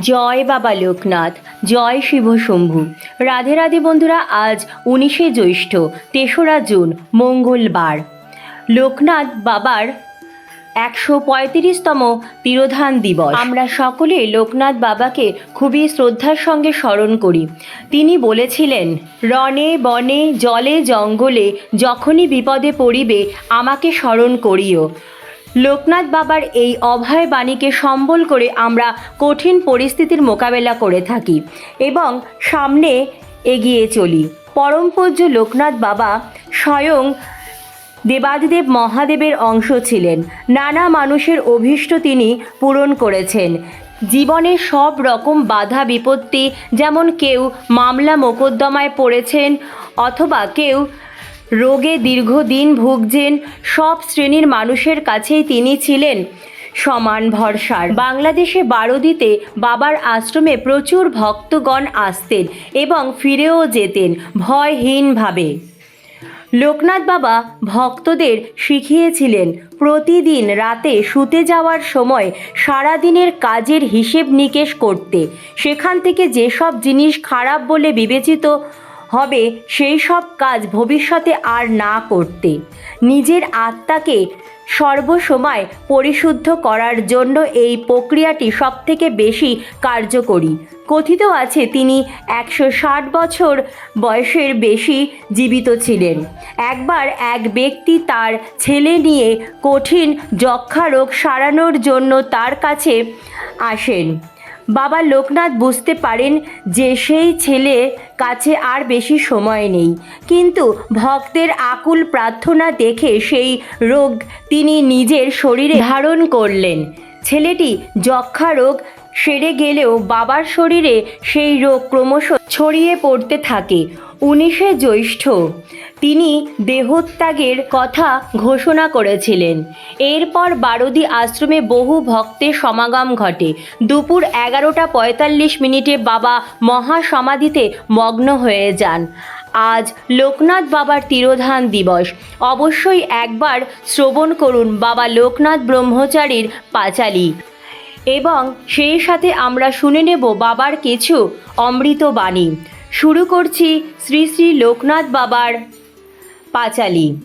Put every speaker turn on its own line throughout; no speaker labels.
জয় বাবা লোকনাথ, জয় শিব শম্ভু। রাধে রাধে বন্ধুরা, আজ উনিশে জ্যৈষ্ঠ, তেসরা জুন, মঙ্গলবার। লোকনাথ বাবার একশো পঁয়ত্রিশতম তিরোধান দিবস। আমরা সকলে লোকনাথ বাবাকে খুবই শ্রদ্ধার সঙ্গে স্মরণ করি। তিনি বলেছিলেন, রণে বনে, জলে জঙ্গলে, যখনই বিপদে পড়িবে, আমাকে স্মরণ করিও। লোকনাথ বাবার এই অভয় বাণীকে সম্বল করে আমরা কঠিন পরিস্থিতির মোকাবেলা করে থাকি এবং সামনে এগিয়ে চলি। পরম পূজ্য লোকনাথ বাবা স্বয়ং দেবাদিদেব মহাদেবের অংশ ছিলেন। নানা মানুষের অভীষ্ট তিনি পূরণ করেছেন। জীবনে সব রকম বাধা বিপত্তি, যেমন কেউ মামলা মোকদ্দমায় পড়েছেন অথবা কেউ রোগে দীর্ঘদিন ভুগছেন সব শ্রেণির মানুষের কাছেই তিনি ছিলেন। সমান ভরসার। বাংলাদেশে বারোদিতে বাবার আশ্রমে প্রচুর ভক্তগণ আসতেন এবং ফিরেও যেতেন ভয়হীনভাবে। লোকনাথ বাবা ভক্তদের শিখিয়েছিলেন, প্রতিদিন রাতে শুতে যাওয়ার সময় সারাদিনের কাজের হিসেব নিকেশ করতে। সেখান থেকে যেসব জিনিস খারাপ বলে বিবেচিত হবে সেই সব কাজ ভবিষ্যতে আর না করতে। নিজের আত্মাকে সর্বসময় পরিশুদ্ধ করার জন্য এই প্রক্রিয়াটি সবথেকে বেশি কার্যকরী। কথিত আছে, তিনি একশো ষাট বছর বয়সের বেশি জীবিত ছিলেন। একবার এক ব্যক্তি তার ছেলে নিয়ে কঠিন যক্ষা রোগ সারানোর জন্য তার কাছে আসেন। বাবা লোকনাথ বুঝতে পারেন যে সেই ছেলে কাছে আর বেশি সময় নেই। কিন্তু ভক্তের আকুল প্রার্থনা দেখে সেই রোগ তিনি নিজের শরীরে ধারণ করলেন। ছেলেটি যক্ষা রোগ সেরে গেলেও বাবার শরীরে সেই রোগ ক্রমশ ছড়িয়ে পড়তে থাকে। উনিশে জ্যৈষ্ঠ, তিনি দেহত্যাগের কথা ঘোষণা করেছিলেন। এরপর বারদি আশ্রমে বহু ভক্তের সমাগম ঘটে। দুপুর এগারোটা পঁয়তাল্লিশ মিনিটে বাবা মহাসমাধিতে মগ্ন হয়ে যান। আজ লোকনাথ বাবার তিরোধান দিবস। অবশ্যই একবার শ্রবণ করুন বাবা লোকনাথ ব্রহ্মচারীর পাঁচালী। এবং সেই সাথে আমরা শুনে নেব বাবার কিছু অমৃত বাণী। শুরু করছি শ্রী শ্রী লোকনাথ বাবার পাঁচালী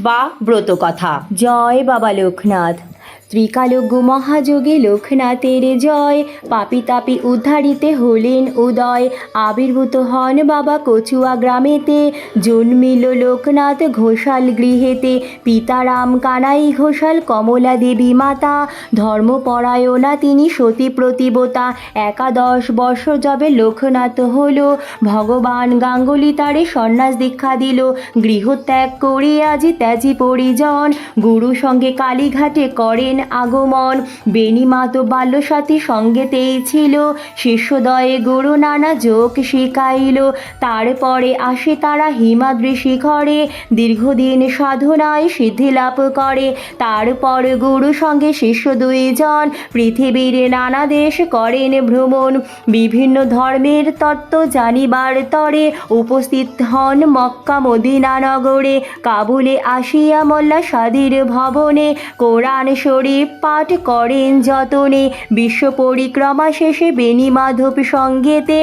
বা ব্রতকথা। জয় বাবা লোকনাথ। ত্রিকালজ্ঞ মহাযোগে লোকনাথের জয়। পাপি তাপি উদ্ধারিতে হলেন উদয়। আবির্ভূত হন বাবা কচুয়া গ্রামেতে। জন্মিল লোকনাথ ঘোষাল গৃহেতে। পিতারাম কানাই ঘোষাল কমলা দেবী মাতা। ধর্মপরায়ণা তিনি সতী প্রতিবতা একাদশ বর্ষ যবে লোকনাথ হল। ভগবান গাঙ্গুলি তারে সন্ন্যাস দীক্ষা দিল। গৃহত্যাগ করে আজি ত্যাজি পরিজন। গুরু সঙ্গে কালীঘাটে করেন আগমন। বেণীমাত বাল্যসাথী সঙ্গেতেই ছিল শিষ্যদয়ে গুরু নানা যোগ শিখাইল। তারপরে আসে তারা হিমাদ্রি শিখরে দীর্ঘদিন সাধনায় সিদ্ধি লাভ করে। তারপর গুরু সঙ্গে শিষ্য দুইজন পৃথিবীর নানা দেশ করেন ভ্রমণ। বিভিন্ন ধর্মের তত্ত্ব জানিবার তরে উপস্থিত হন মক্কা মদিনা নগরে। কাবুলে আসিয়া মোল্লা সাদির ভবনে কোরআন শরীফ পাঠ করেন যতনে। বিশ্ব পরিক্রমা শেষে বেণী মাধব সঙ্গেতে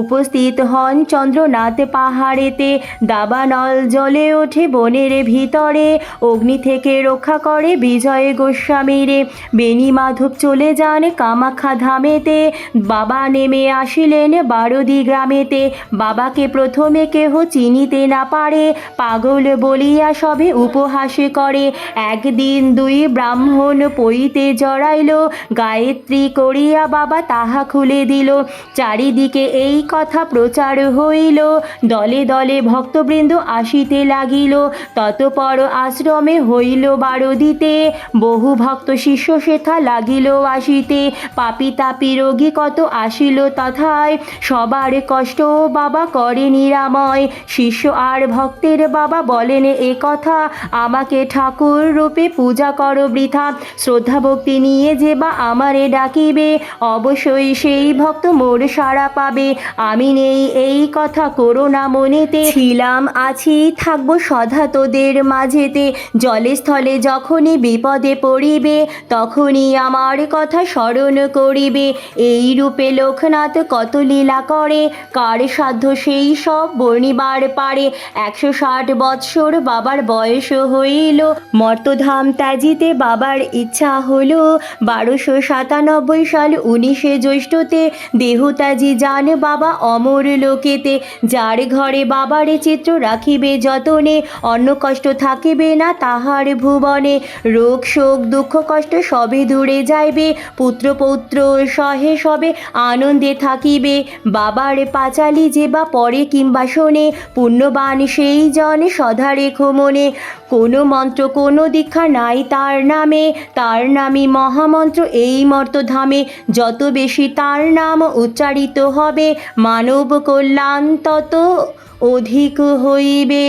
উপস্থিত হন চন্দ্রনাথ পাহাড়েতে। দাবানল জ্বলে ওঠে বনের ভিতরে, অগ্নি থেকে রক্ষা করে বিজয় গোস্বামীরে। বেণী মাধব চলে যান কামাখ্যা ধামেতে। বাবা নেমে আসিলেন বারদি গ্রামেতে। বাবাকে প্রথমে কেহ চিনিতে না পারে, পাগল বলিয়া সবে উপহাসে করে। একদিন দুই ব্রাহ্মণ পইতে জড়াইল, গায়ত্রী করিয়া বাবা তাহা খুলে দিল। চারিদিকে এই কথা প্রচার হইল। দলে দলে ভক্তবৃন্দ আসিতে লাগিল। ততপর আশ্রমে হইল বারো দিতে বহু ভক্ত শিষ্য শেখা লাগিল আসিতে। পাপি তাপি রোগী কত আসিল তথায়। সবার কষ্ট বাবা করে নিরাময়। শিষ্য আর ভক্তের বাবা বলেন, এ কথা আমাকে ঠাকুর রূপে পূজা করো বৃথা। শ্রদ্ধা ভক্তি নিয়ে যে বা আমারে ডাকিবে, অবশ্যই সেই ভক্ত মোর সাড়া পাবে। আমি নেই এই কথা করো না মনেতে। ছিলাম আছি, থাকব সদা তোদের মাঝেতে। জলে স্থলে যখনই বিপদে পড়িবে, তখনই আমার কথা স্মরণ করিবে। এই রূপে লোকনাথ কত লীলা করে, কার সাধ্য সেই সব বর্ণিবার পারে। একশো ষাট বৎসর বাবার বয়স হইল, মর্তধাম ত্যাজিতে বাবার ইচ্ছা হলো বারোশো সাতানব্বই সাল উনিশে জ্যৈষ্ঠতে দেহতাজি যান বাবা অমর লোকেতে, যার ঘরে বাবার চিত্র রাখিবে যতনে, অন্য কষ্ট থাকিবে না তাহার ভুবনে। রোগ, শোক, দুঃখ, কষ্ট সবে দূরে যাইবে, পুত্র, পৌত্র সহে সবে আনন্দে থাকিবে। বাবার পাঁচালি যে বা পরে কিংবা শোনে, পুণ্যবান সেই জন সদা রেখো কোনো মন্ত্র, কোনো দীক্ষা নাই তার নামে তার নামে মহামন্ত্র এই মর্তধামে, যত বেশি তার নাম উচ্চারিত হবে, মানব কল্যাণ তত অধিক হইবে।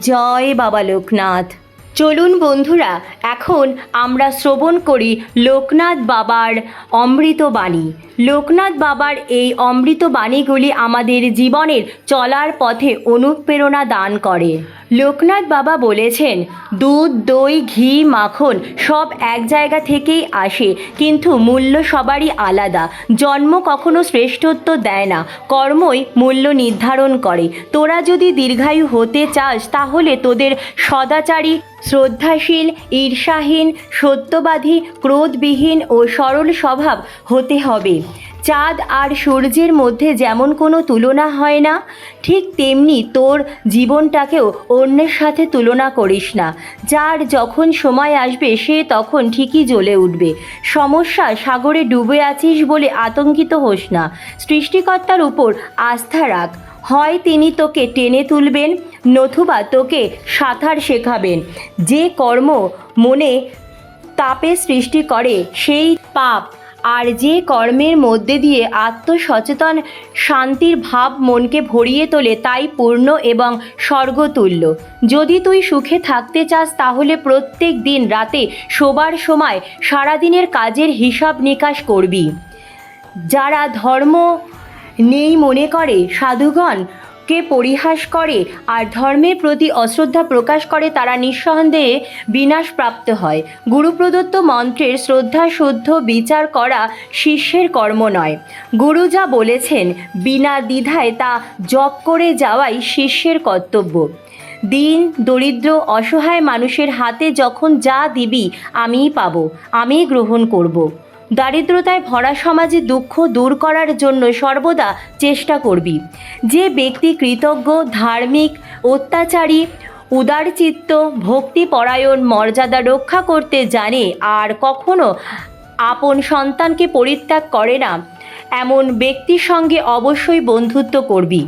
জয় বাবা লোকনাথ। চলুন বন্ধুরা, এখন আমরা শ্রবণ করি লোকনাথ বাবার অমৃতবাণী লোকনাথ বাবার এই অমৃত বাণীগুলি আমাদের জীবনের চলার পথে অনুপ্রেরণা দান করে। লোকনাথ বাবা বলেছেন, দুধ, দই, ঘি, মাখন সব এক জায়গা থেকেই আসে, কিন্তু মূল্য সবারই আলাদা। জন্ম কখনো শ্রেষ্ঠত্ব দেয় না, কর্মই মূল্য নির্ধারণ করে। তোরা যদি দীর্ঘায়ু হতে চাস, তাহলে তোদের সদাচারী, শ্রদ্ধাশীল, ঈর্ষাহীন, সত্যবাদী, ক্রোধবিহীন ও সরল স্বভাব হতে হবে। চাঁদ আর সূর্যের মধ্যে যেমন কোনো তুলনা হয় না, ঠিক তেমনি তোর জীবনটাকেও অন্যের সাথে তুলনা করিস না। যার যখন সময় আসবে, সে তখন ঠিকই জ্বলে উঠবে। সমস্যা, সাগরে ডুবে আছিস বলে আতঙ্কিত হোস না। সৃষ্টিকর্তার উপর আস্থা রাখ। হয় তিনি তোকে টেনে তুলবেন, নতুবা তোকে সাঁতার শেখাবেন। যে কর্ম মনে তাপে সৃষ্টি করে, সেই পাপ আর যে কর্মের মধ্যে দিয়ে আত্মসচেতন শান্তির ভাব মনকে ভরিয়ে তোলে, তাই পূর্ণ এবং স্বর্গতুল্য। যদি তুই সুখে থাকতে চাস, তাহলে প্রত্যেক দিন রাতে শোবার সময় সারাদিনের কাজের হিসাব নিকাশ করবি। যারা ধর্ম নেই মনে করে, সাধুগণ কে পরিহাস করে আর ধর্মের প্রতি অশ্রদ্ধা প্রকাশ করে তারা নিঃসন্দেহে বিনাশপ্রাপ্ত হয়। গুরু প্রদত্ত মন্ত্রের শ্রদ্ধা শুদ্ধ বিচার করা শিষ্যের কর্ম নয়। গুরু যা বলেছেন বিনা দ্বিধায় তা জপ করে যাওয়াই শিষ্যের কর্তব্য। দিন, দরিদ্র, অসহায় মানুষের হাতে যখন যা দিবি আমিই পাবো, আমিই গ্রহণ করব। দারিদ্রতায় ভরা সমাজে দুঃখ দূর করার জন্য সর্বদা চেষ্টা করবি। যে ব্যক্তি কৃতজ্ঞ, ধার্মিক, অত্যাচারী, উদারচিত্ত, ভক্তিপরায়ণ, মর্যাদা রক্ষা করতে জানে, আর কখনো আপন সন্তানকে পরিত্যাগ করে না, এমন ব্যক্তির সঙ্গে অবশ্যই বন্ধুত্ব করবি।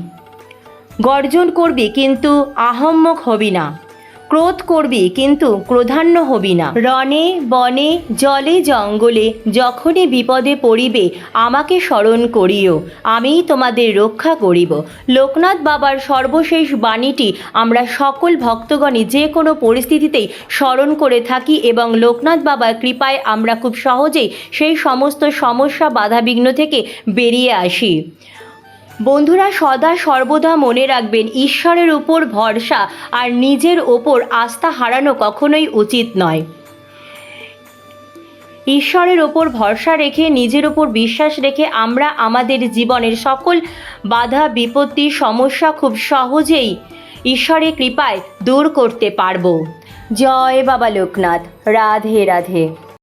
গর্জন করবি, কিন্তু আহম্মক হবি না। ক্রোধ করবি, কিন্তু ক্রোধান্য হবি না। রণে, বনে, জলে, জঙ্গলে, যখনই বিপদে পড়িবে, আমাকে স্মরণ করিও, আমিই তোমাদের রক্ষা করিব। লোকনাথ বাবার সর্বশেষ বাণীটি আমরা সকল ভক্তগণই যে কোনো পরিস্থিতিতেই স্মরণ করে থাকি এবং লোকনাথ বাবার কৃপায় আমরা খুব সহজেই সেই সমস্ত সমস্যা, বাধাবিঘ্ন থেকে বেরিয়ে আসি। বন্ধুরা সদা সর্বদা মনে রাখবেন, ঈশ্বরের উপর ভরসা আর নিজের ওপর আস্থা হারানো কখনোই উচিত নয়। ঈশ্বরের ওপর ভরসা রেখে, নিজের ওপর বিশ্বাস রেখে আমরা আমাদের জীবনের সকল বাধা, বিপত্তি, সমস্যা খুব সহজেই ঈশ্বরের কৃপায় দূর করতে পারব। জয় বাবা লোকনাথ। রাধে রাধে।